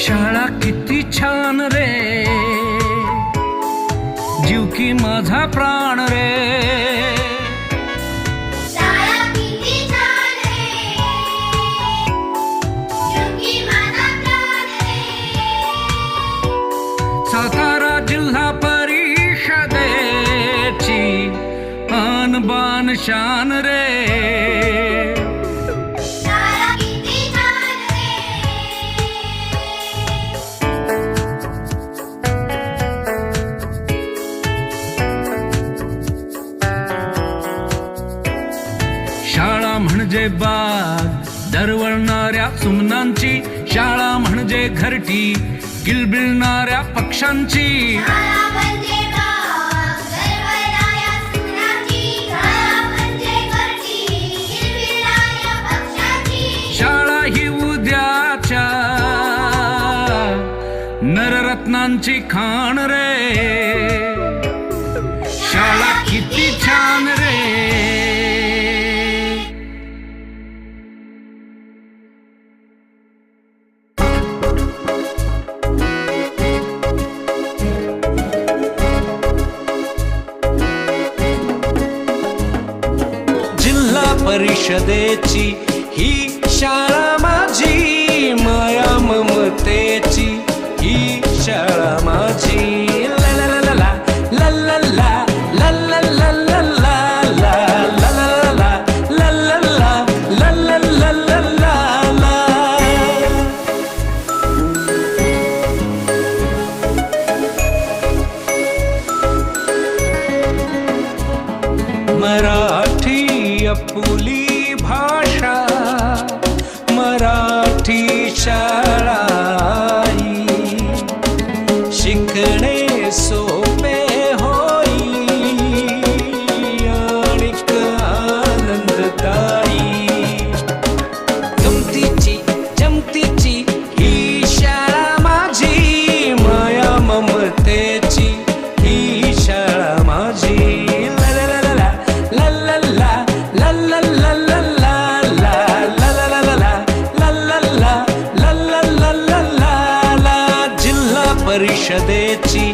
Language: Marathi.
शाळा किती छान रे. जीव की माझा प्राण रे. शाळा किती छान रे. योगी माझा प्राण रे. सातारा जिल्हा परिषदेची अनबान शान रे. म्हणजे बाग. दरवळणाऱ्या सुमनांची शाळा म्हणजे घरटी. शाळा म्हणजे बाग. दरवळणाऱ्या सुनाची शाळा म्हणजे पक्ष्याची. शाळा ही उद्याच्या नररत्नांची खाण रे. शाळा किती छान परिषदेची ही शाळा माझी माया புலி జిల్లా పరిషదేచి